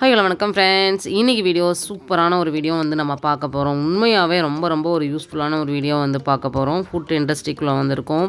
Hi hello வணக்கம் friends இன்றைக்கி video சூப்பரான ஒரு வீடியோ வந்து நம்ம பார்க்க போகிறோம் உண்மையாகவே ரொம்ப ரொம்ப ஒரு யூஸ்ஃபுல்லான ஒரு வீடியோ வந்து பார்க்க போகிறோம் ஃபுட் இண்டஸ்ட்ரிக்குள்ளே வந்திருக்கோம்.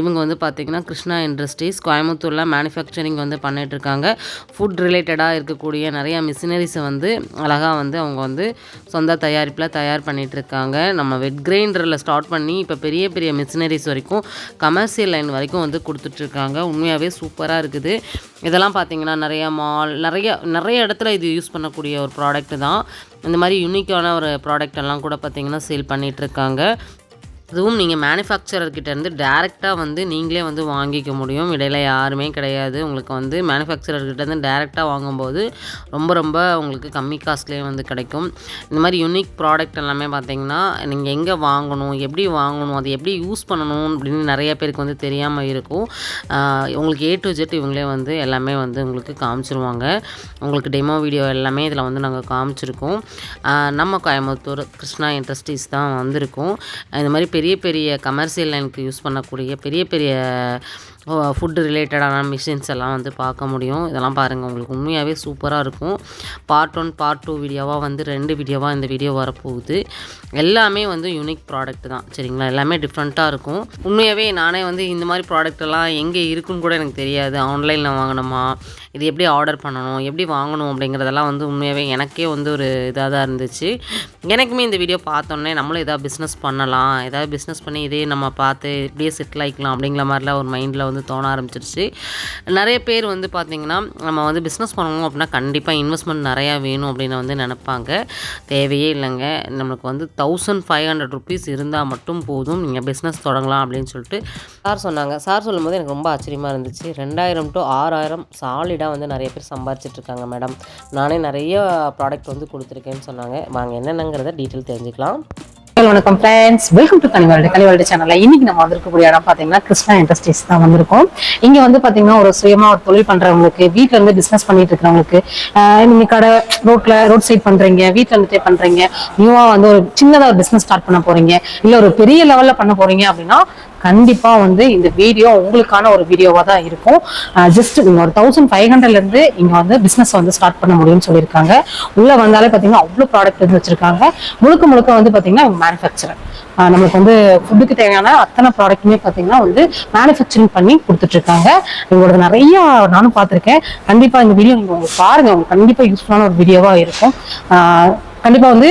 இவங்க வந்து பார்த்திங்கன்னா கிருஷ்ணா இண்டஸ்ட்ரீஸ் கோயம்புத்தூரில் மேனுஃபேக்சரிங் வந்து பண்ணிகிட்ருக்காங்க ஃபுட் ரிலேட்டடாக இருக்கக்கூடிய நிறையா மிஷினரிஸை வந்து அழகாக வந்து அவங்க வந்து சொந்த தயாரிப்பில் தயார் பண்ணிகிட்ருக்காங்க இருக்காங்க. நம்ம வெட் கிரைண்டரில் ஸ்டார்ட் பண்ணி இப்போ பெரிய பெரிய மிஷினரிஸ் வரைக்கும் கமர்ஷியல் லைன் வரைக்கும் வந்து கொடுத்துட்ருக்காங்க உண்மையாகவே சூப்பராக இருக்குது. இதெல்லாம் பார்த்தீங்கன்னா நிறைய மால் நிறைய நிறைய இடத்துல இது யூஸ் பண்ணக்கூடிய ஒரு ப்ராடக்ட் தான். இந்த மாதிரி யூனிக்கான ஒரு ப்ராடக்ட் எல்லாம் கூட பார்த்தீங்கன்னா சேல் பண்ணிகிட்ருக்காங்க அதுவும் நீங்கள் மேனுஃபேக்சரர்கிட்டேருந்து டேரெக்டாக வந்து நீங்களே வந்து வாங்கிக்க முடியும். இடையில யாருமே கிடையாது. உங்களுக்கு வந்து மேனுஃபேக்சரர்கிட்டேருந்து டேரெக்டாக வாங்கும்போது ரொம்ப ரொம்ப உங்களுக்கு கம்மி காஸ்ட்லேயே வந்து கிடைக்கும். இந்த மாதிரி யூனிக் ப்ராடக்ட் எல்லாமே பார்த்தீங்கன்னா நீங்கள் எங்கே வாங்கணும் எப்படி வாங்கணும் அதை எப்படி யூஸ் பண்ணணும் அப்படின்னு நிறைய பேருக்கு வந்து தெரியாமல் இருக்கும். உங்களுக்கு ஏ டு ஜெட் இவங்களே வந்து எல்லாமே வந்து உங்களுக்கு காமிச்சிருவாங்க. உங்களுக்கு டெமோ வீடியோ எல்லாமே இதில் வந்து நாங்கள் காமிச்சிருக்கோம். நம்ம கோயம்புத்தூர் கிருஷ்ணா இண்டஸ்ட்ரீஸ் தான் வந்திருக்கோம். இந்த மாதிரி பெரிய பெரிய கமர்ஷியல் லைனுக்கு யூஸ் பண்ணக்கூடிய பெரிய பெரிய ஃபுட்டு ரிலேட்டடான மிஷின்ஸ் எல்லாம் வந்து பார்க்க முடியும். இதெல்லாம் பாருங்கள் உங்களுக்கு உண்மையாகவே சூப்பராக இருக்கும். பார்ட் ஒன் பார்ட் டூ வீடியோவாக வந்து ரெண்டு வீடியோவாக இந்த வீடியோ வரப்போகுது. எல்லாமே வந்து யூனிக் ப்ராடக்ட் தான் சரிங்களா? எல்லாமே டிஃப்ரெண்ட்டாக இருக்கும். உண்மையாகவே நானே வந்து இந்த மாதிரி ப்ராடக்ட் எல்லாம் எங்கே இருக்குன்னு கூட எனக்கு தெரியாது. ஆன்லைனில் வாங்கணுமா இது எப்படி ஆர்டர் பண்ணணும்? எப்படி வாங்கணும்? அப்படிங்கிறதெல்லாம் வந்து உண்மையாகவே எனக்கே வந்து ஒரு இதாக தான் இருந்துச்சு. எனக்குமே இந்த வீடியோ பார்த்தோன்னே நம்மளும் எதாவது பிஸ்னஸ் பண்ணலாம். ஏதாவது பிஸ்னஸ் பண்ணி இதே நம்ம பார்த்து இப்படியே செட்டில் ஆகிக்கலாம் அப்படிங்கிற மாதிரிலாம் ஒரு மைண்டில் வந்து தோண ஆரம்பிச்சிருச்சு. நிறைய பேர் வந்து பார்த்திங்கன்னா நம்ம வந்து பிஸ்னஸ் பண்ணணும் அப்படின்னா கண்டிப்பாக இன்வெஸ்ட்மெண்ட் நிறையா வேணும் அப்படின்னு வந்து நினைப்பாங்க. தேவையே இல்லைங்க. நம்மளுக்கு வந்து தௌசண்ட் ஃபைவ் ஹண்ட்ரட் ருபீஸ் இருந்தால் மட்டும் போதும். நீங்கள் பிஸ்னஸ் தொடங்கலாம் அப்படின்னு சொல்லிட்டு சார் சொன்னாங்க. சார் சொல்லும்போது எனக்கு ரொம்ப ஆச்சரியமாக இருந்துச்சு. ரெண்டாயிரம் டு ஆறாயிரம் சாலிடாக வந்து நிறைய பேர் சம்பாரிச்சிட்ருக்காங்க மேடம் நானே நிறைய ப்ராடக்ட் வந்து கொடுத்துருக்கேன்னு சொன்னாங்க. வாங்க என்னென்னங்கிறத டீட்டெயில் தெரிஞ்சுக்கலாம். மக்கள் வணக்கம் ஃப்ரெண்ட்ஸ் வெல்கம் டு கனிவால்டு கனிவால்டு சேனல்ல இன்னைக்கு நம்ம வந்திருக்கக்கூடிய இடம் பாத்தீங்கன்னா கிருஷ்ணா இண்டஸ்ட்ரீஸ் தான் வந்திருக்கோம். இங்க வந்து பாத்தீங்கன்னா ஒரு சுயமா ஒரு தொழில் பண்றவங்களுக்கு வீட்ல இருந்து பிசினஸ் பண்ணிட்டு இருக்கிறவங்களுக்கு நீங்க கடை ரோட்ல ரோட் சைட் பண்றீங்க வீட்டுல இருந்துட்டே பண்றீங்க நியூவா வந்து ஒரு சின்னதா ஒரு பிசினஸ் ஸ்டார்ட் பண்ண போறீங்க இல்ல ஒரு பெரிய லெவல்ல பண்ண போறீங்க அப்படின்னா கண்டிப்பாக வந்து இந்த வீடியோ உங்களுக்கான ஒரு வீடியோவாக தான் இருக்கும். ஜஸ்ட் நீங்கள் ஒரு தௌசண்ட் ஃபைவ் ஹண்ட்ரட்லேருந்து இங்கே வந்து பிஸ்னஸ் வந்து ஸ்டார்ட் பண்ண முடியும்னு சொல்லியிருக்காங்க. உள்ளே வந்தாலே பார்த்தீங்கன்னா அவ்வளோ ப்ராடக்ட் வந்து வச்சுருக்காங்க. முழுக்க முழுக்க வந்து பார்த்தீங்கன்னா மேனுஃபேக்சரர் நம்மளுக்கு வந்து ஃபுட்டுக்கு தேவையான அத்தனை ப்ராடக்ட்டுமே பார்த்தீங்கன்னா வந்து மேனுஃபேக்சரிங் பண்ணி கொடுத்துட்ருக்காங்க. இவங்களோட நிறைய நானும் பார்த்துருக்கேன். கண்டிப்பாக இந்த வீடியோ நீங்கள் உங்களுக்கு பாருங்கள் உங்களுக்கு கண்டிப்பாக யூஸ்ஃபுல்லான ஒரு வீடியோவாக இருக்கும். கண்டிப்பாக வந்து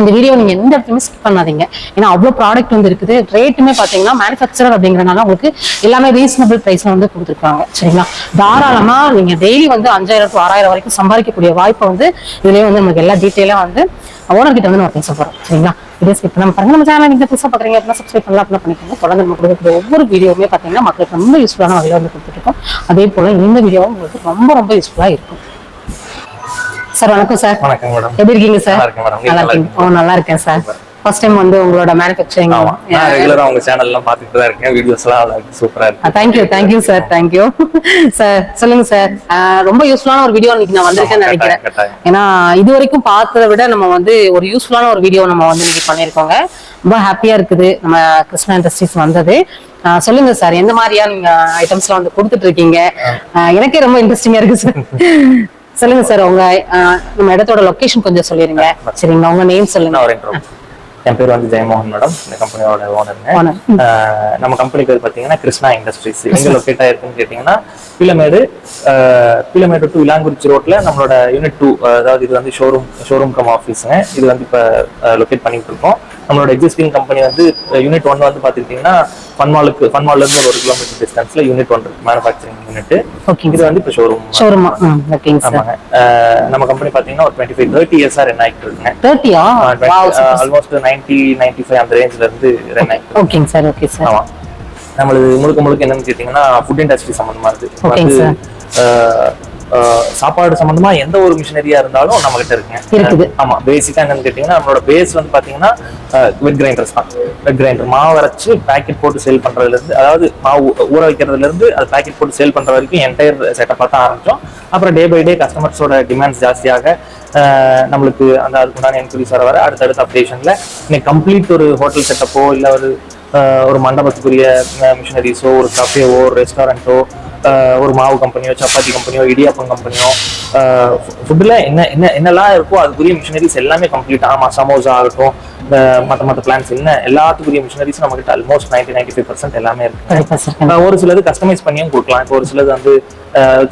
இந்த வீடியோ நீங்க எந்த இடத்துலயுமே ஸ்கிப் பண்ணாதீங்க. ஏன்னா அவ்வளவு ப்ராடக்ட் வந்து இருக்குது. ரேட்டுமே பாத்தீங்கன்னா மேனுஃபேக்சரர் அப்படிங்கறனால உங்களுக்கு எல்லாமே ரீசனபிள் பிரைஸ்ல வந்து கொடுத்துருக்காங்க. சரிங்களா? தாராளமா நீங்க டெய்லி வந்து அஞ்சாயிரம் டு ஆறாயிரம் வரைக்கும் சம்பாதிக்கக்கூடிய வாய்ப்பை வந்து இதுலயே வந்து நமக்கு எல்லா டீட்டெயிலும் வந்து ஓனர் கிட்ட வந்து நம்ம பேச போறோம். சரிங்களா? இதே ஸ்கிப் பண்ணாம பாருங்க. நம்ம சேனல் நீங்க புதுசா பாக்குறீங்க அப்படின்னா சப்ஸ்கிரைப் பண்ணலாம். அப்படின்னா பண்ணிக்கோங்க. தொடர்ந்து நம்ம கொடுக்கக்கூடிய ஒவ்வொரு வீடியோவுமே பாத்தீங்கன்னா மக்களுக்கு ரொம்ப யூஸ்ஃபுல்லான வகையில் வந்து கொடுத்துருக்கோம் அதே போல இந்த வீடியோவும் உங்களுக்கு ரொம்ப ரொம்ப யூஸ்ஃபுல்லா இருக்கும். சார் வணக்கம் சார். வணக்கம் மேடம். எப்படி இருக்கீங்க சார்? நல்லா இருக்கீங்க. ஓ நல்லா இருக்கேன் சார். ஃபர்ஸ்ட் டைம் வந்து உங்களோட மேனுஃபேக்சரிங் நான் ரெகுலரா உங்க சேனல் எல்லாம் பாத்துட்டு தான் இருக்கேன். வீடியோஸ் எல்லாம் நல்லா இருக்கு. சூப்பரா இருக்கு. Thank you thank you sir thank you sir சொல்லுங்க சார். ரொம்ப யூஸ்ஃபுல்லான ஒரு வீடியோ இன்னைக்கு நான் வந்திருக்கேன்னு நினைக்கிறேன். ஏன்னா இது வரைக்கும் பார்த்ததை விட நம்ம வந்து ஒரு யூஸ்ஃபுல்லான ஒரு வீடியோ நம்ம வந்து இன்னைக்கு பண்ணியிருக்கோங்க. ரொம்ப ஹாப்பியா இருக்குது. நம்ம கிருஷ்ணா இண்டஸ்ட்ரீஸ் வந்தது. சொல்லுங்க சார் எந்த மாதிரியா நீங்க ஐட்டம்ஸ்லாம் வந்து கொடுத்துட்டு இருக்கீங்க? எனக்கே ரொம்ப இன்ட்ரெஸ்டிங்கா இருக்கு சார் சொல்லுங்க சார் உங்க நம்ம இடத்தோட லொகேஷன் கொஞ்சம் சொல்லிருங்க. சரிங்களா? உங்க நேம் சொல்லுங்க. என் பேர் வந்து ஜெயமோகன் மேடம் இந்த கம்பெனியோட ஓனருங்க. நம்ம கம்பெனி பேர் பாத்தீங்கன்னா கிருஷ்ணா இண்டஸ்ட்ரீஸ் எங்க லொக்கேட் ஆயிருக்குன்னு கேட்டீங்கன்னா பிலமேடு பிலமேடு டு இலாங்குறிச்சி ரோட்ல நம்மளோட யூனிட் டூ அதாவது இது வந்து ஷோரூம் ஷோரூம் கம் ஆஃபீஸுங்க இது வந்து இப்போ லொக்கேட் பண்ணிட்டு இருக்கோம். நம்மளோட எக்ஸிஸ்டிங் கம்பெனி வந்து யூனிட் ஒன் வந்து பாத்துக்கிட்டீங்கன்னா ஃபன்மாலுக்கு ஃபன்மால்ல இருந்து ஒரு ஒரு கிலோமீட்டர் டிஸ்டன்ஸ்ல யூனிட் ஒன் இருக்கு மேனுஃபேக்சரிங் யூனிட் ஓகேங்க இது வந்து இப்போ ஷோரூம் ஷோரூமா ஓகேங்க ஆமாங்க. நம்ம கம்பெனி பாத்தீங்கன்னா ஒரு டுவெண்ட்டி ஃபைவ் தேர்ட்டி இயர்ஸா ரன் ஆகிட்டு இருக்குங்க. தேர்ட்டியா ஆல்மோஸ்ட் நைன்டி நைன்டி ஃபைவ் அந்த ரேஞ்ச்ல இருந்து ரன் ஆகிட்டு ஓகேங்க சார் ஓகே சார் ஆமா. நம்மளுது முழுக்க முழுக்க என்னன்னு கேட்டீங்கன்னா ஃபுட் இண்டஸ்ட்ரி சம்பந்தமா இருக்கு சாப்பாடு சம்பந்தமா எந்த ஒரு மிஷினரியா இருந்தாலும் நம்ம கிட்ட இருக்குங்க. இருக்குது. ஆமா பேசிக்கா என்னன்னு கேட்டீங்கன்னா நம்மளோட பேஸ் வந்து பாத்தீங்கன்னா வெட் கிரைண்டர்ஸ் தான். வெட் கிரைண்டர் மாவு அரைச்சு பேக்கெட் போட்டு சேல் பண்றதுல இருந்து அதாவது மாவு ஊற வைக்கிறதுல இருந்து அது பேக்கெட் போட்டு சேல் பண்ற வரைக்கும் என்டையர் செட்டப்பா தான் ஆரம்பிச்சோம். அப்புறம் டே பை டே கஸ்டமர்ஸோட டிமாண்ட்ஸ் ஜாஸ்தியாக நம்மளுக்கு அந்த அதுக்குண்டான என்கொயரிஸ் வர வர அடுத்தடுத்த அப்டேஷன்ல இன்னைக்கு கம்ப்ளீட் ஒரு ஹோட்டல் செட்டப்போ இல்ல ஒரு ஒரு மண்டபத்துக்குரிய மிஷினரிஸோ ஒரு கஃபேவோ ஒரு ரெஸ்டாரண்ட்டோ ஒரு மாவு கம்பெனியோ சப்பாத்தி கம்பெனியோ இடியாப்பம் கம்பெனியோ ஃபுட்டில் என்ன என்ன என்னெல்லாம் இருக்கோ அதுக்குரிய மிஷினரிஸ் எல்லாமே கம்ப்ளீட் ஆமா சமோசா ஆகட்டும் இந்த மற்ற மற்ற பிளான்ஸ் என்ன எல்லாத்துக்குரிய மிஷினரிஸ் நம்ம கிட்ட almost ninety ninety five percent எல்லாமே இருக்கு ஒரு சிலது கஸ்டமைஸ் பண்ணியும் கொடுக்கலாம். இப்போ ஒரு சிலது வந்து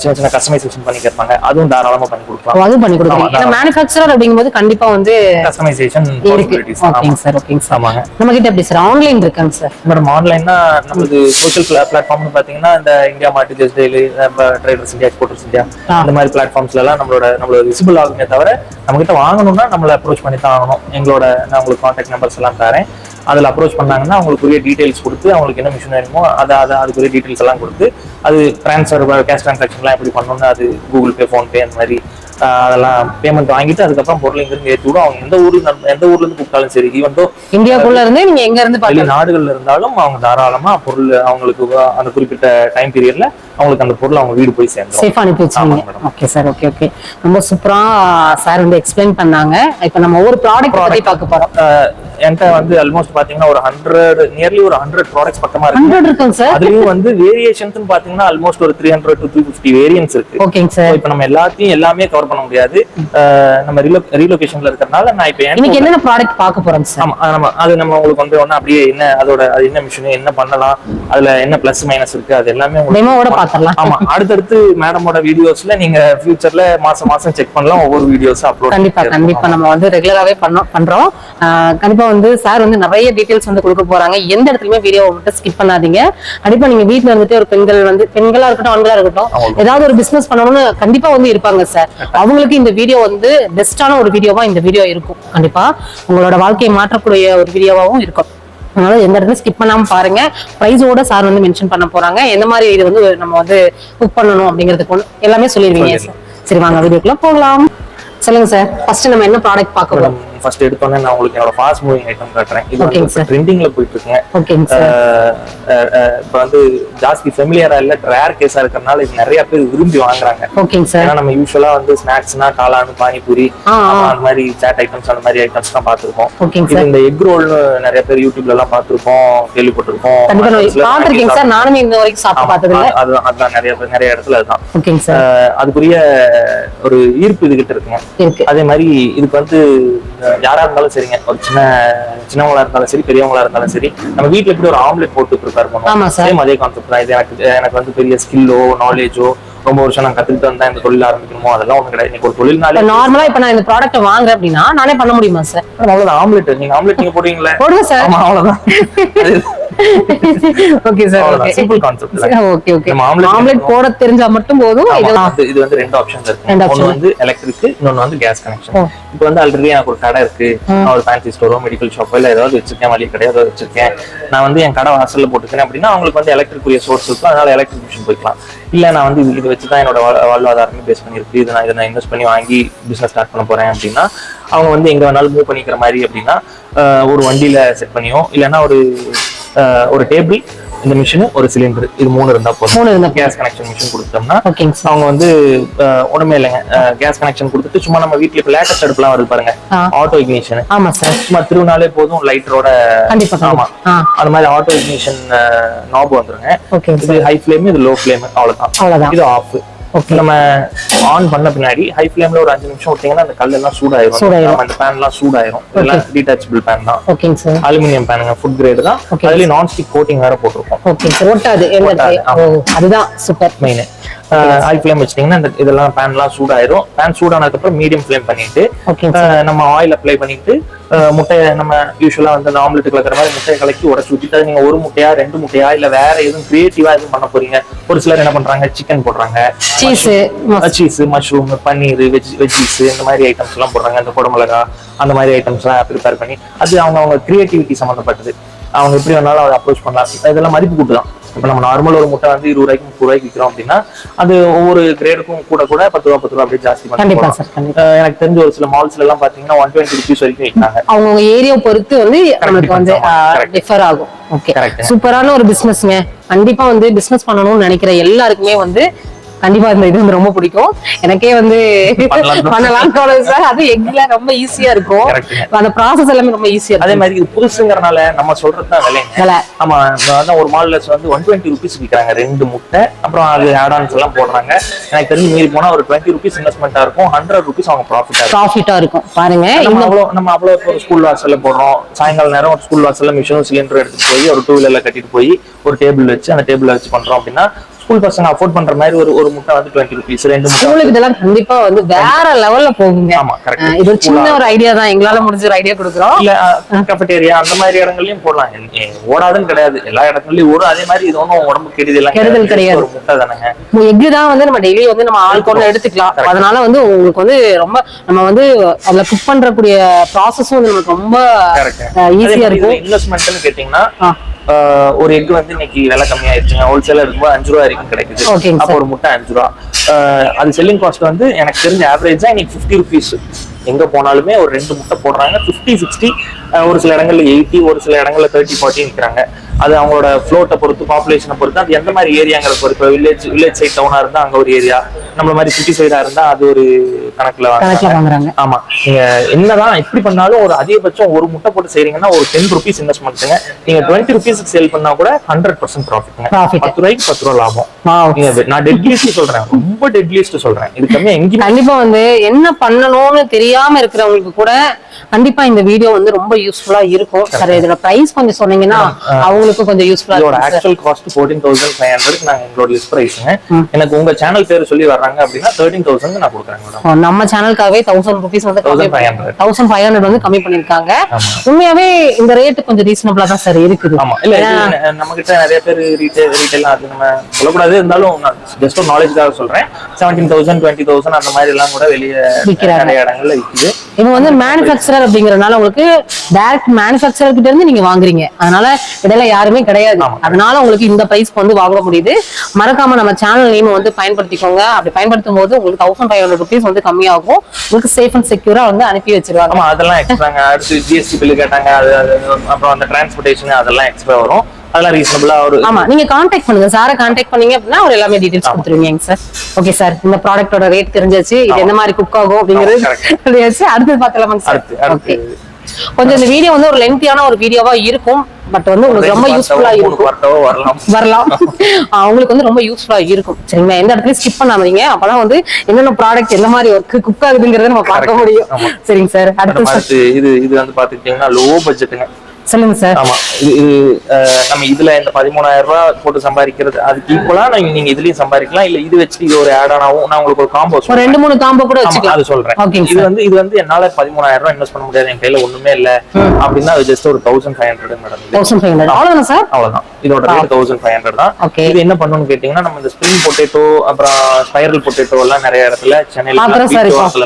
சின்ன சின்ன கஸ்டமைசேஷன் பண்ணி கேட்பாங்க அதுவும் தாராளமா பண்ணி கொடுக்கலாம். அதுவும் பண்ணி ஏன்னா மேனுஃபேக்சரர் அப்படிங்கும்போது கண்டிப்பா வந்து கஸ்டமைசேஷன் ஓகேங்க சார் ஓகேங்க சார் ஆமாங்க. நம்ம கிட்ட எப்படி சார் ஆன்லைன் இருக்காங்க சார் மேடம் ஆன்லைன்னா நம்மளுக்கு சோஷியல் பிளாட்ஃபார்ம்னு பாத்தீங்கன்னா இந்த India Mart just daily traders India exporters India. இந்த மாதிரி பிளாட்ஃபார்ம்ஸ்ல எல்லாம் நம்மளோட நம்மளோட விசிபிள் ஆகுமே தவிர நம்ம கிட்ட வாங்கணும்னா நம்மள அப்ரோச் பண்ணி தான் ஆகணும். எங்களோட நான் உங்களுக்கு கான்டாக்ட் நம்பர்ஸ் எல்லாம் தரேன். அதில் அப்ரோச் பண்ணாங்கன்னா அவங்களுக்குரிய டீடைல்ஸ் கொடுத்து அவங்களுக்கு என்ன மிஷின் வேணுமோ அதை அதை அதுக்குரிய டீடைல்ஸ் எல்லாம் கொடுத்து அது ட்ரான்ஸ்ஃபர் கேஷ் ட்ரான்சாக்ஷன்லாம் எப்படி பண்ணணும்னு அது கூகுள் பே ஃபோன்பே அந்த மாதிரி அதெல்லாம் பேமெண்ட் வாங்கிட்டு அதுக்கப்புறம் பொருள் இங்கிருந்து ஏற்றி விடும். அவங்க எந்த ஊர்ல எந்த ஊர்ல இருந்து கூப்பிட்டாலும் சரி ஈவன் தோ இந்தியாக்குள்ள இருந்து நீங்க எங்க இருந்து வெளி பாக்கலாம் நாடுகள்ல இருந்தாலும் அவங்க தாராளமா பொருள் அவங்களுக்கு அந்த குறிப்பிட்ட டைம் பீரியட்ல அவங்களுக்கு அந்த பொருள் அவங்க வீடு போய் சேர்ந்துரும். சேஃபா அனுப்பி madam. Okay sir okay okay ரொம்ப சூப்பரா சார் வந்து எக்ஸ்பிளைன் பண்ணாங்க. இப்போ நம்ம ஒவ்வொரு ப்ராடக்ட் பத்தி பார்க்க போறோம். என்கிட்ட வந்து ஆல்மோஸ்ட் பாத்தீங்கன்னா ஒரு ஹண்ட்ரட் நியர்லி ஒரு ஹண்ட்ரட் ப்ராடக்ட்ஸ் பக்கமா இருக்கு. ஹண்ட்ரட் இருக்குங்க சார் அதுலயும் வந்து வேரியேஷன்ஸ் பாத்தீங்கன்னா ஆல்மோஸ்ட் ஒரு three hundred to three fifty variance இருக்கு. ஓகேங்க சார் இப்ப நம்ம எல்லாத்தையும் எல்லாமே கவர் பண்ண முடியாது. நம்ம ரீலொகேஷன்ல இருக்கறனால நான் இப்ப என்னென்ன ப்ராடக்ட் பார்க்க போறோம் சார் ஆமா அது நம்ம அது நம்ம உங்களுக்கு வந்து ஒண்ணு அப்படியே என்ன அதோட அது என்ன மிஷின் என்ன பண்ணலாம் அதுல என்ன பிளஸ் மைனஸ் இருக்கு அது எல்லாமே உங்களுக்கு பாத்திரலாம். ஆமா அடுத்தடுத்து மேடமோட வீடியோஸ்ல நீங்க ஃபியூச்சர்ல மாசம் மாசம் செக் பண்ணலாம் ஒவ்வொரு வீடியோஸ் அப்லோட் கண்டிப்பா கண்டிப்பா. நம்ம வந்து ரெகுலராகவே பண்ணோம் பண்றோம். கண்டிப்பா வந்து சார் வந்து நிறைய டீடைல்ஸ் வந்து கொடுக்க போறாங்க. எந்த இடத்துலயுமே வீடியோ மட்டும் ஸ்கிப் பண்ணாதீங்க. கண்டிப்பா நீங்க வீட்ல இருந்துட்டு ஒரு பெண்கள் வந்து பெண்களா இருக்கட்டும் ஆண்களா இருக்கட்டும். ஏதாவது ஒரு பிசினஸ் பண்ணணும்னு கண்டிப்பா வந்து இருப்பாங்க சார் அவங்களுக்கு இந்த வீடியோ வந்து பெஸ்டான ஒரு வீடியோவா இந்த வீடியோ இருக்கும். கண்டிப்பா. உங்களோட வாழ்க்கையை மாற்றக்கூடிய ஒரு வீடியோவாவும் இருக்கும். அதனால எந்த இடத்துல ஸ்கிப் பண்ணாம பாருங்க. ப்ரைஸோட சார் வந்து மென்ஷன் பண்ண போறாங்க. எந்த மாதிரி இது வந்து நம்ம வந்து புக் பண்ணணும் அப்படிங்கிறதுக்கு எல்லாமே சொல்லிடுவீங்க சார் சரி வாங்க வீடியோக்குள்ள போகலாம். சொல்லுங்க சார் ஃபர்ஸ்ட் நம்ம என்ன ப்ராடக்ட் பார்க்க போறோம்? ஃபர்ஸ்ட் எடுத்தோன்னே நான் உங்களுக்கு என்னோட ஃபாஸ்ட் மூவிங் ஐட்டம் காட்டுறேன். இது. வந்து ட்ரெண்டிங்ல போயிட்டு இருக்குங்க சார் இப்ப வந்து ஜாஸ்தி ஃபெமிலியரா இல்ல ரேர் கேஸா இருக்கறனால இது நிறைய பேர் விரும்பி வாங்குறாங்க. ஓகேங்க சார் ஏன்னா நம்ம யூஸ்வலா வந்து ஸ்நாக்ஸ்னா காளான் பானிபூரி அந்த மாதிரி சாட் ஐட்டம்ஸ் அந்த மாதிரி ஐட்டம்ஸ் தான் பார்த்திருக்கோம் ஓகேங்க இது சார் இந்த எக் ரோல்னு நிறைய பேர் யூடியூப்ல எல்லாம் பார்த்திருப்போம் கேள்விப்பட்டிருக்கோம் பாத்திருக்கேங்க சார் நானுமே இந்த வரைக்கும் சாப்பிட்டு பார்த்தது இல்ல அது- அதுதான் அதுதான் நிறைய பேர் நிறைய இடத்துல அதுதான். ஓகேங்க சார் அஹ் அதுக்குரிய ஒரு ஈர்ப்பு இதுகிட்ட இருக்குங்க. இருக்கு. அதே மாதிரி இதுக்கு வந்து யாரா இருந்தாலும் சரிங்க. ஒரு சின்ன சின்னவங்களா இருந்தாலும் சரி பெரியவங்களா இருந்தாலும் சரி நம்ம வீட்ல எப்படி ஒரு ஆம்லெட் போட்டு ப்ரிப்பேர் பண்ணுவோம். சேம் அதே கான்செப்ட் தான். இது எனக்கு எனக்கு வந்து பெரிய ஸ்கில்லோ நாலேஜோ ரொம்ப வருஷம் நான் கத்துக்கிட்டு வந்தா இந்த தொழில் ஆரம்பிக்கணுமோ அதெல்லாம் ஒண்ணு கிடையாது. இன்னைக்கு ஒரு தொழில்னாலே நார்மலா இப்ப நான் இந்த ப்ராடக்ட் வாங்குறேன் அப்படின்னா நானே பண்ண முடியுமா சார் அவ்வளவுதான். ஆம்லெட் நீங்க ஆம்லெட் நீங்க போடுவீங்களே? போடுங்க சார் அவ்வளவுதான். Okay sir simple concept okay okay omelette போட தெரிஞ்சா மட்டும் போதும்? இது- வந்து ரெண்டு ஆப்ஷன்ஸ் இருக்கு. ஒன்னு. வந்து எலக்ட்ரிக் இன்னொன்னு வந்து கேஸ் கனெக்ஷன். இப்போ வந்து ஆல்ரெடி எனக்கு ஒரு கடை இருக்கு. நான் ஒரு ஃபேன்சி ஸ்டோரோ மெடிக்கல் ஷாப்போ இல்ல ஏதாவது வச்சிருக்கேன் மளிகை கடை ஏதாவது வச்சிருக்கேன். நான் வந்து என் கடை வாசல்ல போட்டுக்கிறேன் அப்படின்னா அவங்களுக்கு வந்து எலக்ட்ரிக் உரிய சோர்ஸ் இருக்கும் அதனால எலக்ட்ரிக் மிஷின் போய்க்கலாம். இல்ல நான் வந்து இது- வச்சு தான் என்னோட வாழ்- வாழ்வாதாரமே பேஸ் பண்ணிருக்கு இது நான் இதை நான் இன்வெஸ்ட் பண்ணி வாங்கி பிசினஸ் ஸ்டார்ட் பண்ண போறேன் அப்படின்னா அவங்க வந்து எங்க வேணாலும் மூவ் பண்ணிக்கிற மாதிரி அப்படின்னா ஒரு வண்டியில செட் பண்ணியோ இல்லைன்னா ஒரு ஒரு டேபிள் இந்த மிஷின் ஒரு சிலிண்டர் இது மூணு இருந்தா போதும். மூணு இருந்தா கேஸ் கனெக்ஷன் மிஷின் கொடுத்தோம்னா ஓகேங்க சார் அவங்க வந்து ஒண்ணுமே இல்லைங்க. கேஸ் கனெக்ஷன் கொடுத்துட்டு சும்மா நம்ம வீட்ல இப்ப லேட்டஸ்ட் அடுப்புலாம் வருது பாருங்க. ஆட்டோ இக்னிஷன் ஆமா சார் சும்மா திருவினாலே போதும் லைட்டரோட கண்டிப்பா ஆமா. அந்த மாதிரி ஆட்டோ இக்னிஷன் நாப் வந்துருங்க. ஓகே இது ஹை ஃபிளேம் இது லோ ஃபிளேம் அவ்வளவுதான். அவ்வளவுதான். இது ஆஃப் நம்ம ஆன் பண்ண பின்னாடி ஹை ஃபிளேம்ல ஒரு அஞ்சு நிமிஷம் விட்டீங்கன்னா அந்த கல் எல்லாம் சூடாயிரும். சூடாயிரும். அந்த பேன் எல்லாம் சூடாயிரும். இதெல்லாம் டீடாச்சபிள் பேன் தான். ஓகேங்க சார் அலுமினியம் பேனுங்க ஃபுட் கிரேடு தான். Okay. அதுலயும் நான் ஸ்டிக் கோட்டிங் வேற போட்டிருக்கோம். ஓகே சார் ஒட்டாது. அதுதான் சூப்பர் மெயின் ஹை ஃபிளேம் வச்சிட்டீங்கன்னா இந்த இதெல்லாம் பேன்லாம் சூடாயிரும். பேன் சூடானதுக்கு அப்புறம் மீடியம் ஃபிளேம் பண்ணிட்டு நம்ம ஆயில் அப்ளை பண்ணிட்டு முட்டையை நம்ம யூஸ்வலா வந்து அந்த ஆம்லெட் கலக்கிற மாதிரி முட்டையை கலக்கி உடச்சு அது நீங்க ஒரு முட்டையா ரெண்டு முட்டையா இல்ல வேற எதுவும் கிரியேட்டிவா எதுவும் பண்ண போறீங்க. ஒரு சிலர் என்ன பண்றாங்க சிக்கன் போடுறாங்க. Cheese cheese mushroom paneer veg veggies இந்த மாதிரி ஐட்டம்ஸ் எல்லாம் போடுறாங்க. இந்த குடமிளகா அந்த மாதிரி ஐட்டம்ஸ் எல்லாம் ப்ரிப்பேர் பண்ணி அது அவங்க அவங்க கிரியேட்டிவிட்டி சம்மந்தப்பட்டது அவங்க எப்படி வேணாலும் அதை அப்ரோச் பண்ணலாம். இதெல்லாம் மதிப்பு கூட்டு தான் இப்போ நம்ம நார்மல் ஒரு முட்டை வந்து இருபது ரூபாய்க்கு முப்பது ரூபாய்க்கு விற்கிறோம் அப்படின்னா அது ஒவ்வொரு கிரேடுக்கும் கூட கூட பத்து ரூபா பத்து ரூபா அப்படியே ஜாஸ்தி கண்டிப்பா எனக்கு தெரிஞ்ச ஒரு சில மால்ஸ்ல எல்லாம் பாத்தீங்கன்னா ஒன் டுவெண்ட்டி ருபீஸ் வரைக்கும் விற்கிறாங்க. அவங்கவுங்க ஏரியா பொறுத்து வந்து நம்மளுக்கு வந்து. டிஃபர் ஆகும். ஓகே. சூப்பரான ஒரு பிசினஸ்ங்க கண்டிப்பா வந்து பிசினஸ் பண்ணணும்னு நினைக்கிற எல்லாருக்குமே வந்து கண்டிப்பா இந்த இது வந்து ரொம்ப பிடிக்கும். எனக்கே வந்து பண்ணலாம். தோணுது சார். அது எக்ல ரொம்ப ஈஸியா இருக்கும். அந்த ப்ராசஸ் எல்லாமே ரொம்ப ஈஸியா அதே மாதிரி இது புதுசுங்கிறனால நம்ம சொல்றது தான் விலை. ஆமா அதான் ஒரு மால்ல வந்து ஒன் டுவெண்ட்டி ருபீஸ் விற்கிறாங்க ரெண்டு முட்டை அப்புறம் அது ஆட் ஆன்ஸ் எல்லாம் போடுறாங்க. எனக்கு தெரிஞ்சு மீறி போனா ஒரு டுவெண்ட்டி ருபீஸ் இன்வெஸ்ட்மெண்ட்டா இருக்கும். ஹண்ட்ரட் ருபீஸ் அவங்க ப்ராஃபிட்டா ப்ராஃபிட்டா இருக்கும். பாருங்க நம்ம அவ்வளோ நம்ம அவ்வளோ ஒரு ஸ்கூல் வாசல்ல போடுறோம். சாயங்கால நேரம் ஒரு ஸ்கூல் வாசல்ல மிஷினும் சிலிண்டர் எடுத்துட்டு போய் ஒரு டூ வீலர்ல கட்டிட்டு போய் ஒரு டேபிள் வச்சு அந்த டேபிள் வச்சு பண்றோம் அப்படின்னா ஸ்கூல் பசங்க அஃபோர்ட் பண்ற மாதிரி ஒரு ஒரு முட்டை வந்து டுவெண்ட்டி ருபீஸ் ரெண்டு உங்களுக்கு இதெல்லாம் கண்டிப்பா வந்து வேற லெவல்ல போகுங்க. ஆமா கரெக்ட் இது சின்ன ஒரு ஐடியா தான். எங்களால முடிஞ்ச ஒரு ஐடியா கொடுக்குறோம். இல்ல கஃபட்டேரியா அந்த மாதிரி இடங்கள்லயும் போடலாம். ஓடாதுன்னு கிடையாது. எல்லா இடத்துலயும் ஓடும். அதே மாதிரி இது ஒன்றும் உடம்பு கெடுதல் எல்லாம் கெடுதல் கிடையாது. ஒரு முட்டை தானேங்க. எக்கு தான் வந்து நம்ம டெய்லி வந்து நம்ம ஆள் கொண்டு எடுத்துக்கலாம். அதனால வந்து உங்களுக்கு வந்து ரொம்ப நம்ம வந்து அதுல குக் பண்றக்கூடிய ப்ராசஸும் வந்து நமக்கு ரொம்ப ஈஸியா இருக்கும். இன்வெஸ்ட்மெண்ட்னு கேட்டீங்கன்னா ஒரு எக் வந்து இன்னைக்கு விலை கம்மியாயிருச்சுங்க. ஹோல்சேலர் இருக்கும்போது அஞ்சு ரூபா வரைக்கும் கிடைக்குது. அப்போ ஒரு முட்டை அஞ்சு ரூபா. அது செல்லிங் காஸ்ட் வந்து எனக்கு தெரிஞ்ச ஆவரேஜா இன்னைக்கு ஃபிஃப்டி ருபீஸ் எங்க போனாலுமே ஒரு ரெண்டு முட்டை போடுறாங்க. ஃபிஃப்டி சிக்ஸ்டி ஒரு சில இடங்கள்ல எயிட்டி ஒரு சில இடங்கள்ல தேர்ட்டி ஃபார்ட்டி விற்கிறாங்க அது அவங்களோட ஃப்ளோட்டை பொறுத்து பாப்புலேஷனை பொறுத்து அது எந்த மாதிரி ஏரியாங்கிற பொறுத்து? வில்லேஜ் வில்லேஜ் சைட் டவுனா இருந்தா அங்க ஒரு ஏரியா நம்மள மாதிரி சிட்டி சைடா இருந்தா அது ஒரு கணக்குல வாங்குறாங்க. ஆமா. நீங்க என்னதான் எப்படி பண்ணாலும் ஒரு அதிகபட்சம் ஒரு முட்டை போட்டு செய்றீங்கன்னா ஒரு டென் ருபீஸ் இன்வெஸ்ட்மெண்ட்டுங்க நீங்க டுவெண்ட்டி ருபீஸ்க்கு சேல் பண்ணா கூட ஹண்ட்ரட் பர்சன்ட் ப்ராஃபிட்ங்க Profit. பத்து ரூபாய்க்கு பத்து ரூபா லாபம். நான் டெட் லீஸ்ட் சொல்றேன். ரொம்ப டெட் லீஸ்ட் சொல்றேன். இது கம்மியா எங்கேயுமே கண்டிப்பா வந்து என்ன பண்ணணும்னு தெரியாம இருக்கிறவங்களுக்கு கூட கண்டிப்பா இந்த வீடியோ வந்து ரொம்ப யூஸ்ஃபுல்லா இருக்கும். சார் இதோட பிரைஸ் கொஞ்சம் சொன்னீங்கன்னா அவங்களுக்கும் கொஞ்சம் யூஸ்ஃபுல்லா இருக்கும் actual cost fourteen thousand five hundred நாங்க எங்களோட லிஸ்ட் பிரைஸ்ங்க எனக்கு உங்க சேனல் பேர் சொல்லி வர்றாங்க அப்படின்னா தேர்ட்டீன் தௌசண்ட் நான் கொடுக்குறேன் நம்ம சேனலுக்காகவே தௌசண்ட் ருபீஸ் வந்து 1500. தௌசண்ட் ஃபைவ் ஹண்ட்ரட் வந்து கம்மி பண்ணிருக்காங்க. உண்மையாவே இந்த ரேட் கொஞ்சம் ரீசனபிளா தான் சார் இருக்குது. ஆமா. இல்ல நம்ம கிட்ட நிறைய பேர் ரீட்டைல் ரீட்டைல் அது நம்ம சொல்லக்கூடாது. இருந்தாலும் ஜஸ்ட் ஒரு நாலேஜ்க்காக சொல்றேன். செவன்டீன் தௌசண்ட் டுவெண்ட்டி தௌசண்ட் அந்த மாதிரி எல்லாம் கூட வெளியே. நிறைய இடங்கள்ல விக்குது இவங்க வந்து மேனுஃபேக்சரர் அப்படிங்கறதுனால உங்களுக்கு டைரக்ட் மேனுஃபேக்சரர் கிட்ட இருந்து நீங்க வாங்குறீங்க. அதனால இடையில யாருமே கிடையாது. அதனால உங்களுக்கு இந்த பிரைஸ்க்கு வந்து வாங்க முடியுது. மறக்காம நம்ம சேனல் நேம் வந்து பயன்படுத்திக்கோங்க. அப்படி பயன்படுத்தும் போது உங்களுக்கு தௌசண்ட் ஃபைவ் ஹண்ட்ரட் ருபீஸ் வந்து கம்மியாகும். உங்களுக்கு சேஃப் அண்ட் செக்யூரா வந்து அனுப்பி வச்சிருவாங்க. அதெல்லாம் எக்ஸ்ட்ராங்க அடுத்து ஜிஎஸ்டி பில்லு கேட்டாங்க அது அப்புறம் அந்த டிரான்ஸ்போர்ட்டேஷன் அதெல்லாம் எக்ஸ்ட்ரா வரும். அதெல்லாம் ரீசனபிளா ஒரு ஆமா நீங்க கான்டாக்ட் பண்ணுங்க. சாரை கான்டாக்ட் பண்ணீங்க அப்படின்னா அவர் எல்லாமே டீடைல்ஸ் கொடுத்துருவீங்க சார் ஓகே சார் இந்த ப்ராடக்ட்டோட ரேட் தெரிஞ்சாச்சு இது எந்த மாதிரி குக் ஆகும் அப்படிங்கிறது. தெரியாச்சு அடுத்து பார்க்கலாமாங்க சார் ஓகே கொஞ்சம் இந்த வீடியோ வந்து ஒரு லென்த்தியான ஒரு வீடியோவா இருக்கும். பட் வந்து உங்களுக்கு ரொம்ப யூஸ்ஃபுல்லா இருக்கும். வரலாம். வரலாம். அவங்களுக்கு வந்து ரொம்ப யூஸ்ஃபுல்லா இருக்கும். சரிங்களா எந்த இடத்துலயும் ஸ்கிப் பண்ணாதீங்க. அப்பதான் வந்து என்னென்ன ப்ராடக்ட் எந்த மாதிரி ஒர்க் குக் ஆகுதுங்கிறத நம்ம பார்க்க. முடியும். சரிங்க சார். அடுத்து இது இது வந்து பாத்துக்கிட்டீங்கன்னா லோ பட்ஜெட்டுங்க சொல்லுங்க சார். ஆமா இது நம்ம இதுல இந்த பதிமூணாயிரம் ரூபாய் போட்டு சம்பாதிக்கிறது அதுக்கு ஈக்குவலா நீங்க நீங்க இதுலயும் சம்பாதிக்கலாம் இல்ல இது வச்சு இது ஒரு ஆட் ஆனாவும் நான் உங்களுக்கு ஒரு காம்போ ஒரு ரெண்டு மூணு காம்போ கூட வச்சுக்கலாம். அது சொல்றேன். இது வந்து இது வந்து என்னால பதிமூணாயிரம் ரூபாய் இன்வெஸ்ட் பண்ண முடியாது என் கையில ஒண்ணுமே இல்ல. அப்படின்னா அது ஜஸ்ட் ஒரு thousand five hundred madam thousand five hundred அவ்வளவுதானே சார்? அவ்வளவுதான். இதோட ரேட் தௌசண்ட் ஃபைவ் ஹண்ட்ரட் தான். இது என்ன பண்ணணும்னு கேட்டீங்கன்னா நம்ம இந்த ஸ்ப்ரிங் பொட்டேட்டோ அப்புறம் ஸ்பைரல் பொட்டேட்டோ எல்லாம் நிறைய இடத்துல சென்னையில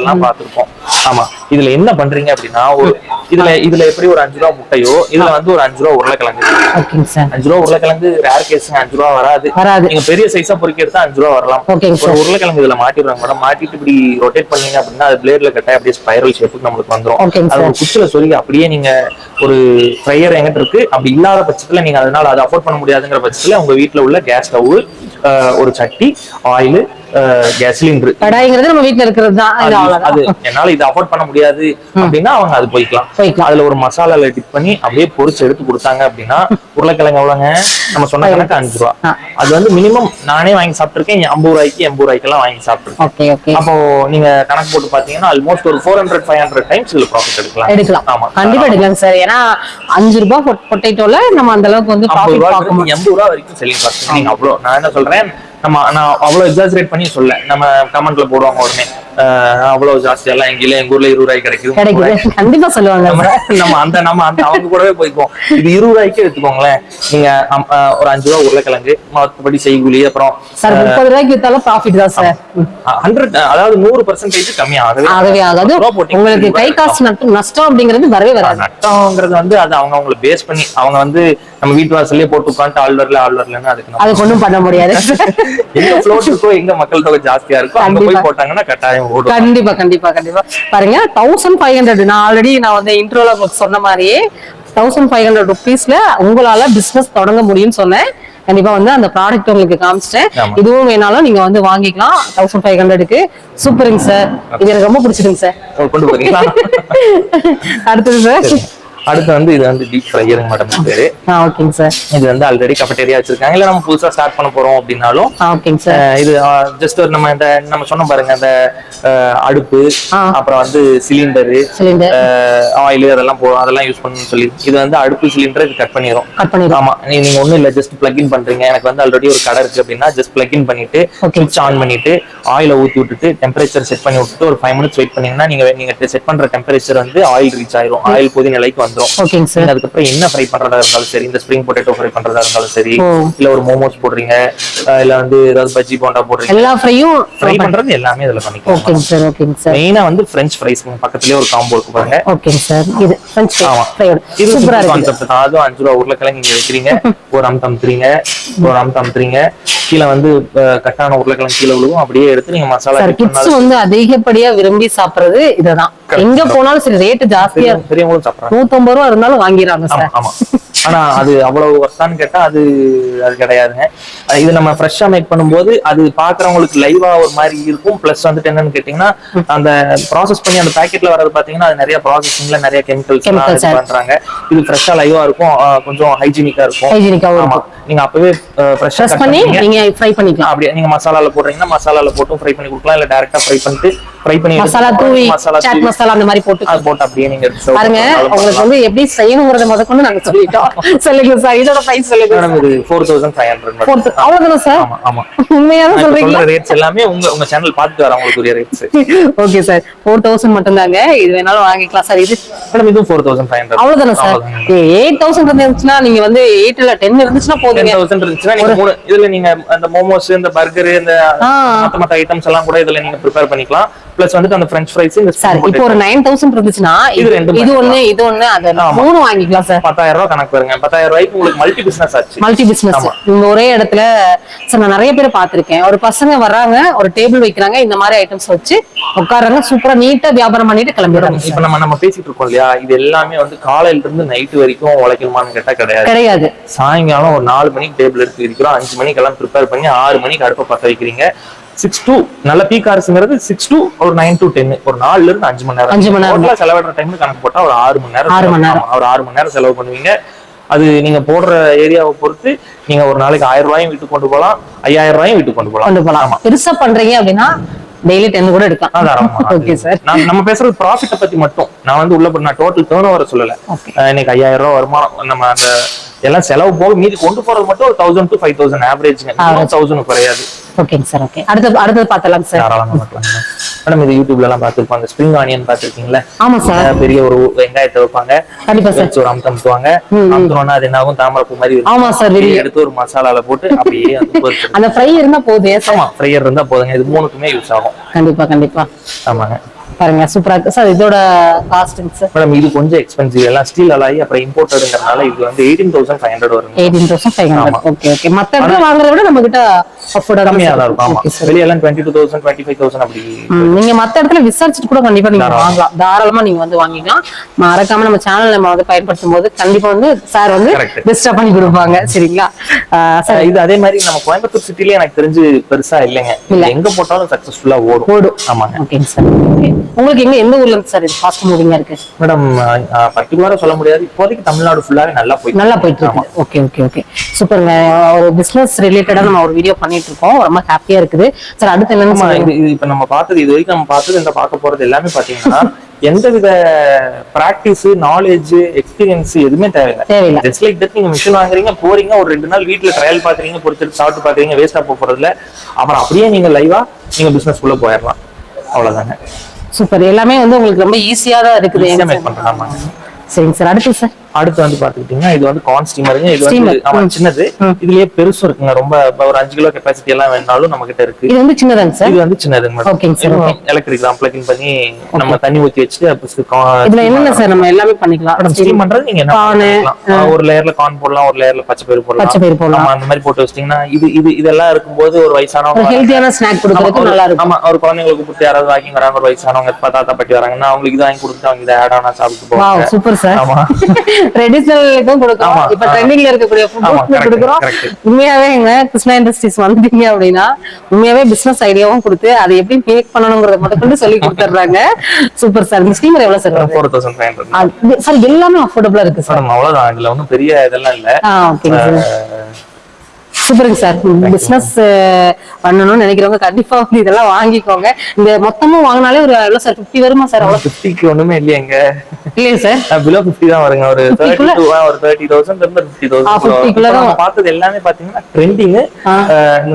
எல்லாம் பார்த்திருப்போம். ஆமா. இதுல என்ன பண்றீங்க அப்படின்னா ஒரு இதுல இதுல எப்படி ஒரு அஞ்சு ரூபா முட்டையோ இதுல வந்து ஒரு அஞ்சு ரூபா உருளைக்கிழங்கு. ஓகேங்க சார். அஞ்சு ரூபா உருளைக்கிழங்கு ரேர் கேஸுங்க அஞ்சு ரூபா வராது. வராது. நீங்க பெரிய சைஸா பொறுக்கி எடுத்தா அஞ்சு ரூபா வரலாம். ஓகேங்க. உருளைக்கிழங்கு இதுல மாட்டிடுவாங்க மேடம் மாட்டிட்டு இப்படி ரொட்டேட் பண்ணீங்க அப்படின்னா அது பிளேட்ல கட்டாய் அப்படியே ஸ்பைரல் ஷேப்புக்கு நம்மளுக்கு வந்துரும். ஓகேங்க அது. ஒரு குச்சில சொல்லி அப்படியே நீங்க ஒரு ஃப்ரையர் எங்கிட்ட இருக்கு. அப்படி இல்லாத பட்சத்துல நீங்க அதனால அதை அஃபோர்ட் பண்ண முடியாதுங்கிற பட்சத்துல உங்க வீட்ல உள்ள கேஸ் ஸ்டவ் ஒரு சட்டி ஆயில் கேஸ் சிலிண்டர் கடாய்ங்கிறது நம்ம வீட்ல இருக்கிறது தான். அது என்னால இதை அஃபோர்ட் பண்ண முடியாது அப்படின்னா அவங்க அது போய்க்கலாம். அதுல ஒரு மசாலால டிப் பண்ணி அப்படியே பொரிச்சு எடுத்து கொடுத்தாங்க அப்படின்னா உருளைக்கிழங்கு எவ்வளவுங்க நம்ம சொன்ன கணக்கு அஞ்சு ரூபா. அது வந்து மினிமம் நானே வாங்கி சாப்பிட்டிருக்கேன். ஐம்பது ரூபாய்க்கு எண்பது ரூபாய்க்கு எல்லாம் வாங்கி சாப்பிட்டிருக்கேன். அப்போ நீங்க கணக்கு போட்டு பாத்தீங்கன்னா ஆல்மோஸ்ட் ஒரு four hundred five hundred times இதுல ப்ராஃபிட் எடுக்கலாம். எடுக்கலாம். ஆமா. கண்டிப்பா எடுக்கலாம் சார். ஏன்னா அஞ்சு ரூபாய் பொட்டேட்டோல நம்ம அந்த அளவுக்கு வந்து எண்பது ரூபா வரைக்கும் செல்லிங் காஸ்ட் நீங்க அவ்வளோ நான் என்ன சொல்றேன்? நம்ம நான் அவ்வளவு எக்ஸாஜரேட் பண்ணி சொல்ல நம்ம கமெண்ட்ல போடுவாங்க உடனே அவ்வளவு ஜாஸ்தி எல்லாம் எங்க எங்க ஊர்ல இருபது கிடைக்குது. கிடைக்குது. கண்டிப்பா சொல்லுவாங்க. நம்ம அந்த நம்ம அந்த அவங்க கூடவே போய்க்குவோம். இது இருபது ரூபாய்க்கே எடுத்துக்கோங்களேன் நீங்க ஒரு அஞ்சு ரூபா உருளைக்கிழங்கு மற்றபடி செய்கூலி அப்புறம் முப்பது ரூபாய்க்கு வித்தாலும் ப்ராஃபிட் தான் சார். ஹண்ட்ரட் அதாவது நூறு பர்சன்டேஜ் கம்மி ஆகுது. ஆகவே ஆகாது உங்களுக்கு கை ரூபாய் காசு நஷ்டம் அப்படிங்கிறது வரவே வராது. நட்டம்ங்கிறது வந்து அது அவங்க அவங்கள பேஸ் பண்ணி அவங்க வந்து நம்ம வீட்டு வாசல்லே போட்டு உட்காந்து ஆள் வரல ஆள் வரலன்னு அதுக்கு அதுக்கு ஒண்ணும் பண்ண முடியாது. எங்க ஃப்ளோட் இருக்கோ எங்க மக்கள் தொகை ஜாஸ்தியா இருக்கோ அங்க போய். போட்டாங்கன்னா கட்டாயம் ஓடும். கண்டிப்பா கண்டிப்பா கண்டிப்பா. பாருங்க தௌசண்ட் ஃபைவ் ஹண்ட்ரட் நான் ஆல்ரெடி நான் வந்து இன்ட்ரோல உங்களுக்கு சொன்ன மாதிரியே தௌசண்ட் ஃபைவ் ஹண்ட்ரட் ருபீஸ்ல உங்களால பிசினஸ் தொடங்க முடியும்னு சொன்னேன். கண்டிப்பா வந்து அந்த ப்ராடக்ட் உங்களுக்கு காமிச்சிட்டேன். இதுவும் வேணாலும் நீங்க வந்து வாங்கிக்கலாம். தௌசண்ட் ஃபைவ் ஹண்ட்ரடுக்கு சூப்பருங்க சார் இது எனக்கு ரொம்ப பிடிச்சிருங்க சார் அடுத்தது சார். அடுத்து வந்து இது வந்து டீப் ஃப்ரையருங்க மேடம் பேரு. ஆ ஓகேங்க சார். இது வந்து ஆல்ரெடி கஃபெட்டேரியா வச்சிருக்காங்க. இல்ல நம்ம புதுசா ஸ்டார்ட் பண்ண போறோம் அப்படின்னாலும் ஆ ஓகேங்க சார். இது ஜஸ்ட் ஒரு நம்ம இந்த நம்ம சொன்னோம் பாருங்க அந்த அடுப்பு. அப்புறம் வந்து சிலிண்டரு சிலிண்டர் ஆயில் அதெல்லாம் போ அதெல்லாம் யூஸ் பண்ணணும்னு சொல்லி இது வந்து அடுப்பு சிலிண்டர் இது கட் பண்ணிரும். கட் பண்ணிடுவோம் ஆமா. நீங்க ஒண்ணும் இல்ல ஜஸ்ட் பிளக் இன் பண்றீங்க. எனக்கு வந்து ஆல்ரெடி ஒரு கடை இருக்கு அப்படின்னா ஜஸ்ட் பிளக் இன் பண்ணிட்டு. சுவிட்ச் ஆன் பண்ணிட்டு ஆயில ஊத்தி விட்டுட்டு டெம்பரேச்சர் செட் பண்ணி விட்டுட்டு ஒரு ஃபைவ் மினிட்ஸ் வெயிட் பண்ணீங்கன்னா நீங்க நீங்க செட் பண்ற டெம்பரேச்சர் வந்து ஆயில் ரீச் ஆயிரும். ஆயில் பொதி நிலைக்கு வந்துரும் ஓகேங்க சார் நீங்க அதுக்கப்புறம் என்ன ஃப்ரை பண்றதா இருந்தாலும் சரி இந்த ஸ்ப்ரிங் பொட்டேட்டோ ஃப்ரை பண்றதா இருந்தாலும் சரி. இல்ல ஒரு மோமோஸ் போடுறீங்க இல்ல வந்து ஏதாவது பஜ்ஜி போண்டா போடுறீங்க. எல்லா ஃப்ரையும் ஃப்ரை பண்றது எல்லாமே இதுல பண்ணிக்கலாம். ஓகேங்க சார் ஓகேங்க சார் மெயினா வந்து ஃப்ரெஞ்ச் ஃப்ரைஸ் பக்கத்துலயே ஒரு காம்போ இருக்கு பாருங்க. ஓகேங்க சார் இது ஃப்ரெஞ்ச். ஃப்ரையோட இது சூப்பரா இருக்கு. கான்செப்ட் தான். அதுவும் அஞ்சு ரூபா உருளைக்கிழங்கு இங்க வைக்கிறீங்க. ஒரு அம் தம்புறீங்க ஒரு அம் தம்புறீங்க கீழே வந்து கட்டான உருளைக்கிழங்கு கீழே விழுவும் அப்படியே எடுத்து நீங்க மசாலா கிட்ஸ் வந்து அதிகப்படியா விரும்பி சாப்பிடுறது இதுதான். எங்க போனாலும் சரி ரேட்டு ஜாஸ்தியா பெரிய- பெரியவங்களும் சாப்பிடுறாங்க. நூத்தம்பது ரூபா இருந்தாலும் வாங்கிடுறாங்க சார். ஆமா. ஆனா அது அவ்வளவு ஒர்த்தான்னு கேட்டா அது அது கிடையாதுங்க. இது நம்ம ஃப்ரெஷ்ஷா மேக் பண்ணும்போது அது பாக்குறவங்களுக்கு லைவா ஒரு மாதிரி இருக்கும். பிளஸ் வந்துட்டு என்னன்னு கேட்டீங்கன்னா அந்த ப்ராசஸ் பண்ணி அந்த பாக்கெட்ல வர்றது பாத்தீங்கன்னா அது நிறைய ப்ராசஸிங்ல நிறைய கெமிக்கல்ஸ். பண்றாங்க. இது ஃப்ரெஷ்ஷா லைவா இருக்கும். கொஞ்சம் ஹைஜீனிக்கா இருக்கும். ஆமா. இருக்கும். நீங்க அப்பவே ஃப்ரெஷ்ஷா பண்ணி நீங்க ஃப்ரை பண்ணிக்கலாம். அப்படியே நீங்க மசாலால போடுறீங்கன்னா மசாலால போட்டும் ஃப்ரை பண்ணி கொடுக்கலாம். இல்ல டைரக்டா ஃப்ரை பண்ணிட்டு ஃப்ரை பண்ணி மசாலா தூவி சாட் மசாலா அந்த மாதிரி போட்டு. போட்டு அப்படியே நீங்க பாருங்க உங்களுக்கு. வந்து எப்படி செய்யணுங்கிறத முத கொண்டு நாங்க சொல்லிட்டோம். சொல்லுங்க சார் இதோட பிரைஸ் சொல்லுங்க மேடம் இது four thousand five hundred Fourth- அவ்வளவுதானே சார் ஆமா உண்மையா தான் சொல்றீங்க சொல்ற ரேட்ஸ் எல்லாமே உங்க உங்க சேனல் பார்த்துட்டு வரேன் உங்களுக்கு உரிய rates okay sir four thousand மட்டும் தாங்க இது வேணாலும் வாங்கிக்கலாம் சார் இது மேடம் ஃபைவ் ஹண்ட்ரட் அவ்வளவுதானே சார் எயிட் தௌசண்ட் இருந்துச்சுன்னா நீங்க வந்து எயிட் இல்ல டென் இருந்துச்சுன்னா டென் போதுங்க தௌசண்ட் இருந்துச்சுன்னா நீங்க மூணு இதுல நீங்க அந்த மோமோஸ் இந்த பர்கர் இந்த. மத்த மத்த ஐட்டம்ஸ் எல்லாம் கூட இதுல நீங்க ப்ரிப்பேர் பண்ணிக்கலாம். பிளஸ் வந்துட்டு அந்த ஃப்ரெஞ்ச் ஃப்ரைஸ் இந்த சார் இப்போ ஒரு நைன் தௌசண்ட் இருந்துச்சுன்னா இது ரெண்டும் இது ஒண்ணு இது ஒண்ணு அது. மூணு வாங்கிக்கலாம் சார் பத்தாயிரம் ரூபாய் கணக்கு பாருங்க பத்தாயிரம் ரூபாய்க்கு உங்களுக்கு மல்டி பிசினஸ் ஆச்சு. மல்டி பிசினஸ் இந்த ஒரே இடத்துல சார் நான் நிறைய பேர் பார்த்திருக்கேன். ஒரு பசங்க வர்றாங்க ஒரு டேபிள் வைக்கிறாங்க இந்த மாதிரி ஐட்டம்ஸ் வச்சு உட்கார்றாங்க. சூப்பரா நீட்டா வியாபாரம் பண்ணிட்டு கிளம்பிடுறாங்க இப்ப நம்ம நம்ம பேசிட்டு இருக்கோம் இல்லையா? இது எல்லாமே வந்து காலையில இருந்து நைட் வரைக்கும் உழைக்கணுமான்னு கேட்டா கிடையாது. கிடையாது. சாயங்காலம் ஒரு நாலு மணிக்கு டேபிள் எடுத்து இருக்கிறோம். அஞ்சு மணிக்கெல்லாம் ப்ரிப்பேர் பண்ணி ஆறு மணிக்கு அடுப்பை பத்த வைக்கிறீங்க. Six to. நல்ல பீக் ஹார்ஸ்ங்கிறது சிக்ஸ் டூ ஒரு நைன் டு டென் ஒரு நாலுல இருந்து அஞ்சு மணி நேரம். அஞ்சு மணி நேரம். செலவிடுற டைம் கணக்கு போட்டா ஒரு ஆறு மணி நேரம் ஆறு மணி நேரம். ஒரு ஆறு மணி நேரம் செலவு பண்ணுவீங்க. அது நீங்க போடுற ஏரியாவை பொறுத்து நீங்க ஒரு நாளைக்கு ஆயிரம் ரூபாயும் வீட்டுக்கு கொண்டு போகலாம் ஐயாயிரம் ரூபாயும் வீட்டுக்கு கொண்டு போகலாம். கொண்டு போலாம் பெருசா பண்றீங்க அப்படின்னா டெய்லி டென் கூட எடுக்கலாம். ஓகே சார் நான் நம்ம பேசுறது ப்ராஃபிட்ட பத்தி மட்டும். நான் வந்து உள்ள நான் டோட்டல் டேர்ன் ஓவர் சொல்லல. இன்னைக்கு ஐயாயிரம் ரூபாய் வருமானம் நம்ம அந்த எல்லாம் செலவு போக மீதி கொண்டு போறது மட்டும் ஒரு தௌசண்ட் டு ஃபைவ் தௌசண்ட் ஆவரேஜ்ங்க தௌசண்ட் குறையாது. ஓகேங்க சார் ஓகே. அடுத்து அடுத்தது பார்த்தலாம் சார். தாராளமா பார்க்கலாம் மேடம் இது யூடியூப்ல எல்லாம் பார்த்திருப்போம். அந்த ஸ்ப்ரிங் ஆனியன் பார்த்திருக்கீங்களா? ஆமா சார். பெரிய ஒரு வெங்காயத்தை வைப்பாங்க. கண்டிப்பா சார். ஒரு அமுத்து அமுத்துவாங்க. அமுத்துனோம்னா அது என்ன ஆகும் தாமரைப்பூ மாதிரி. ஆமா சார் வெளியே எடுத்து ஒரு மசாலால போட்டு அப்படியே. அந்த ஃப்ரை இருந்தா போதும் ஆமா ஃப்ரையர் இருந்தா போதுங்க. இது மூணுக்குமே யூஸ் ஆகும். கண்டிப்பா கண்டிப்பா. ஆமாங்க. பாருங்க சூப்பரா இருக்கு. சார் இதோட காஸ்டிங் சார் மேடம் இது கொஞ்சம் எக்ஸ்பென்சிவ் எல்லாம் ஸ்டீல் அலாயி அப்புறம் இம்போர்ட்டடுங்கிறனால இது வந்து எயிட்டீன் தௌசண்ட் ஃபைவ் ஹண்ட்ரட் வரும் eighteen thousand five hundred okay okay மத்த இடத்துல வாங்குறத விட நம்ம கிட்ட அஃபோர்டா கம்மியா தான் இருக்கும். ஆமா. ஓகே சார் வெளியெல்லாம் twenty two thousand twenty five thousand அப்படி நீங்க மத்த இடத்துல விசாரிச்சுட்டு கூட கண்டிப்பா நீங்க வாங்கலாம். தாராளமா நீங்க வந்து வாங்கிக்கலாம். மறக்காம நம்ம சேனல் நம்ம வந்து பயன்படுத்தும் போது கண்டிப்பா வந்து சார் வந்து. பெஸ்டா பண்ணி கொடுப்பாங்க. சரிங்களா? சார் இது அதே மாதிரி நம்ம கோயம்புத்தூர் சிட்டிலே எனக்கு தெரிஞ்சு பெருசா இல்லைங்க. இல்ல. எங்க போட்டாலும் சக்சஸ்ஃபுல்லா ஓடும். ஓடும். ஆமாங்க. ஓகேங்க சார் ஓகே உங்களுக்கு எங்க எந்த ஊர்ல இருந்து சார் இது ஃபாஸ்ட் மூவிங்கா இருக்கு? மேடம் பர்டிகுலரா சொல்ல முடியாது. இப்போதைக்கு தமிழ்நாடு ஃபுல்லாவே நல்லா போயிட்டு நல்லா போயிட்டு இருக்கு. ஓகே ஓகே ஓகே சூப்பருங்க ஒரு பிசினஸ் ரிலேட்டடா நம்ம ஒரு வீடியோ பண்ணிட்டு இருக்கோம். ரொம்ப ஹாப்பியா இருக்குது. சார் அடுத்து என்னன்னு சொல்லுங்க. இது இப்ப நம்ம பார்த்தது இது வரைக்கும் நம்ம பார்த்தது இந்த பார்க்க போறது எல்லாமே பாத்தீங்கன்னா எந்தவித பிராக்டிஸ் நாலேஜ் எக்ஸ்பீரியன்ஸ் எதுவுமே தேவையில்லை. தேவையில்லை. ஜஸ்ட் லைக் தட் நீங்க மிஷின் வாங்குறீங்க போறீங்க ஒரு ரெண்டு நாள் வீட்ல ட்ரையல் பாக்குறீங்க பொறுத்து சாப்பிட்டு பாக்குறீங்க வேஸ்டா போறதுல அப்புறம் அப்படியே நீங்க லைவா நீங்க பிசினஸ் குள்ள போயிடலாம். அவ்வளவுதாங்க. சூப்பர் எல்லாமே வந்து உங்களுக்கு ரொம்ப ஈஸியா தான் இருக்குது. சரிங்க சார். அடுத்து சார். அடுத்து வந்து பாத்துக்கிட்டீங்கன்னா இது வந்து கார்ன் ஸ்டீமருங்க இது. வந்து ஆமா சின்னது. இதுலயே பெருசும் இருக்குங்க. ரொம்ப ஒரு அஞ்சு கிலோ கெப்பாசிட்டி எல்லாம் வேணாலும் நம்ம கிட்ட இருக்கு. இது வந்து சின்னதாங்க சார்? இது வந்து சின்னதுங்க ஓகேங்க okay. எலக்ட்ரிக் தான் பிளக் பண்ணி நம்ம தண்ணி ஊத்தி வச்சுட்டு இதுல என்னென்ன சார் நம்ம எல்லாமே பண்ணிக்கலாம்? ஸ்டீம் பண்றது நீங்க என்ன ஒரு லேயர்ல கார்ன் போடலாம் ஒரு லேயர்ல பச்சை பயிறு போடலாம். பச்சை பயிறு போடலாம். அந்த மாதிரி போட்டு வச்சிட்டீங்கன்னா இது இது இதெல்லாம் இருக்கும்போது ஒரு வயசானவங்க ஹெல்த்தியான ஸ்நாக் கொடுக்கறதுக்கு நல்லா இருக்கும். ஆமா ஒரு குழந்தைங்களுக்கு கூப்பிட்டு யாராவது வாக்கிங் வராங்க ஒரு வயசானவங்க தாத்தா பாட்டி வராங்கன்னா அவங்களுக்கு இது வாங்கி கொடுத்து அவங்க இதை ஆட் ஆனா சாப்பிட்டு போவாங்க. சூப்பர் சார் ஆமா. ட்ரெடிஷனல் இதுவும் கொடுக்குறோம். ஆமா, இப்ப. ட்ரெண்டிங்ல இருக்கக்கூடிய கொடுக்குறோம். உண்மையாவே எங்க கிருஷ்ணா இண்டஸ்ட்ரீஸ் வந்தீங்க அப்படின்னா உண்மையாவே பிசினஸ் ஐடியாவும் கொடுத்து அதை எப்படி மேக் பண்ணணுங்கிறத முதற்கொண்டு சொல்லி கொடுத்துட்றாங்க. சூப்பர் சார் இந்த ஸ்கீமர் எவ்வளவு sir four thousand five hundred sir எல்லாமே அஃபோர்டபுளா இருக்கு சார் அவ்வளவுதான். இதுல ஒன்றும் பெரிய இதெல்லாம் இல்ல. சூப்பருங்க சார். பிசினஸ் பண்ணணும்னு நினைக்கிறவங்க கண்டிப்பா வந்து இதெல்லாம் வாங்கிக்கோங்க. இந்த மொத்தமும் வாங்கினாலே ஒரு எவ்வளவு சார்? 50 வருமா சார் அவ்வளவு? ஃபிஃப்டிக்கு ஒண்ணுமே இல்லையேங்க இல்லையா சார். பிலோ ஃபிஃப்டி தான் வருங்க. ஒரு 50 தேர்ட்டி? டூ ஒரு தேர்ட்டி தௌசண்ட் இருந்து ஃபிஃப்டி ஆ, 50 குள்ள தான் தௌசண்ட் பார்த்தது எல்லாமே பாத்தீங்கன்னா ட்ரெண்டிங்.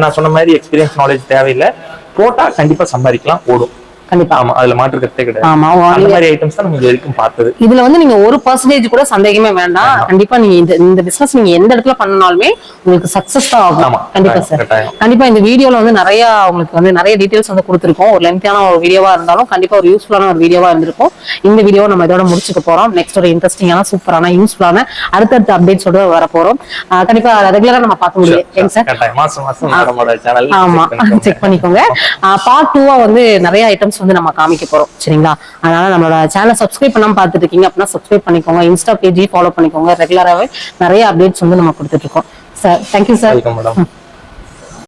நான் சொன்ன மாதிரி எக்ஸ்பீரியன்ஸ் நாலேஜ் தேவையில்லை. போட்டா கண்டிப்பா சம்பாதிக்கலாம் ஓடும். கண்டிப்பா. ஆமா அதுல மாற்று கருத்தே கிடையாது. ஆமா ஓ, அந்த நீங்க- மாதிரி ஐட்டம்ஸ் தான் நம்ம இது வரைக்கும் பார்த்தது. இதுல வந்து நீங்க ஒரு பர்சன்டேஜ் கூட சந்தேகமே வேண்டாம். கண்டிப்பா நீங்க இந்த இந்த பிசினஸ் நீங்க எந்த இடத்துல பண்ணனாலுமே உங்களுக்கு சக்சஸ் தான் ஆகும். கண்டிப்பா சார். கண்டிப்பா இந்த வீடியோல வந்து நிறைய உங்களுக்கு வந்து நிறைய டீடைல்ஸ் வந்து கொடுத்துருக்கோம். ஒரு லென்த்தியான ஒரு வீடியோவா இருந்தாலும் கண்டிப்பா ஒரு யூஸ்ஃபுல்லான ஒரு வீடியோவா இருந்திருக்கும். இந்த வீடியோவை நம்ம இதோட முடிச்சுக்க போறோம். நெக்ஸ்ட் ஒரு இன்ட்ரெஸ்டிங்கான சூப்பரான யூஸ்ஃபுல்லான அடுத்தடுத்த அப்டேட்ஸோட வர போறோம். கண்டிப்பா ரெகுலரா நம்ம பார்க்க முடியும். சார் ஆமா செக் பண்ணிக்கோங்க. பார்ட் டூவா வந்து நிறைய ஐட்டம்ஸ் வந்து நம்ம காமிக்க போறோம். சரிங்களா? அதனால நம்மளோட சேனல் சப்ஸ்கிரைப் பண்ணாம பார்த்துட்டு இருக்கீங்க அப்படின்னா சப்ஸ்கிரைப் பண்ணிக்கோங்க. இன்ஸ்டா பேஜ் ஃபாலோ பண்ணிக்கோங்க. ரெகுலராகவே நிறைய அப்டேட்ஸ் வந்து நம்ம கொடுத்துட்டு இருக்கோம் சார் தேங்க்யூ சார்